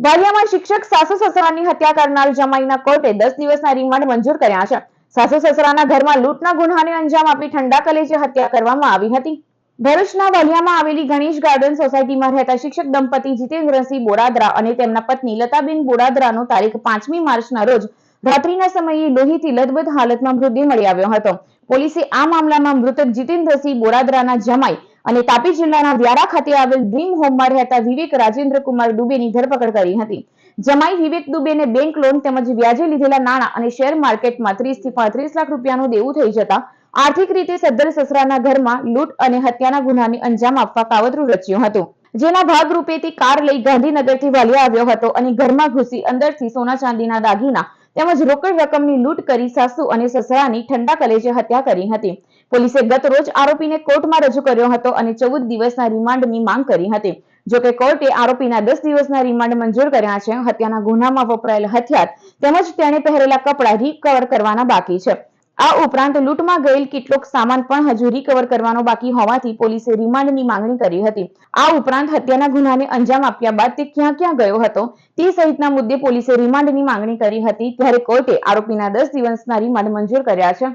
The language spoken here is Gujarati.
વાલિયામાં શિક્ષક સાસુ સસરાની હત્યા કરનાર જમાઈના કોર્ટે દસ દિવસના રિમાન્ડ મંજૂર કર્યા છે. સાસુ સસરાના ઘરમાં લૂંટના ગુન્હાને અંજામ આપી ઠંડા કલેજે હત્યા કરવામાં આવી હતી. ભરૂચના વાલિયામાં આવેલી ગણેશ ગાર્ડન સોસાયટીમાં રહેતા શિક્ષક દંપતી જીતેન્દ્રસિંહ બોડાદરા અને તેમના પત્ની લતાબેન બોડાદરાનો તારીખ પાંચમી માર્ચના રોજ રાત્રિના સમયે લોહીથી લથબથ હાલતમાં મૃતદેહ મળી આવ્યો હતો. પોલીસે આ મામલામાં મૃતક જીતેન્દ્રસિંહ બોરાદરાના જમાઈ અને તાપી જિલ્લાના વ્યારા ખાતે આવેલ ડ્રીમ હોમમાં રહેતા વિવેક રાજેન્દ્ર દુબેની ધરપકડ કરી હતી. જમાઈ વિવેક દુબેને બેંક લોન તેમજ વ્યાજે લીધેલા નાણાં અને શેર માર્કેટમાં ત્રીસથી પાંત્રીસ લાખ રૂપિયાનું દેવું થઈ જતા આર્થિક રીતે સદ્ધર સસરાના ઘરમાં લૂંટ અને હત્યાના ગુનાને અંજામ આપવા કાવતરું રચ્યું હતું. જેના ભાગરૂપે તે કાર લઈ ગાંધીનગરથી વાલિયા આવ્યો હતો અને ઘરમાં ઘૂસી અંદરથી સોના ચાંદીના દાગીના તેમજ રોકડ રકમની લૂંટ કરી સાસુ અને સસરાની ઠંડા કલેજે હત્યા કરી હતી. પોલીસે ગત રોજ આરોપીને કોર્ટમાં રજૂ કર્યો હતો અને ચૌદ દિવસના રિમાન્ડની માંગ કરી હતી. જોકે કોર્ટે આરોપીના દસ દિવસના રિમાન્ડ મંજૂર કર્યા છે. હત્યાના ગુનામાં વપરાયેલ હથિયાર તેમજ તેણે પહેરેલા કપડાં રિકવર કરવાના બાકી છે. આ ઉપરાંત લૂંટમાં ગયેલ કેટલોક સામાન પણ હજુ રિકવર કરવાનો બાકી હોવાથી પોલીસે રિમાન્ડની માંગણી કરી હતી. આ ઉપરાંત હત્યાના ગુનાને અંજામ આપ્યા બાદ તે ક્યાં ક્યાં ગયો હતો, તે સહિતના મુદ્દે પોલીસે રિમાન્ડની માંગણી કરી હતી. ત્યારે કોર્ટે આરોપીના દસ દિવસના રિમાન્ડ મંજૂર કર્યા છે.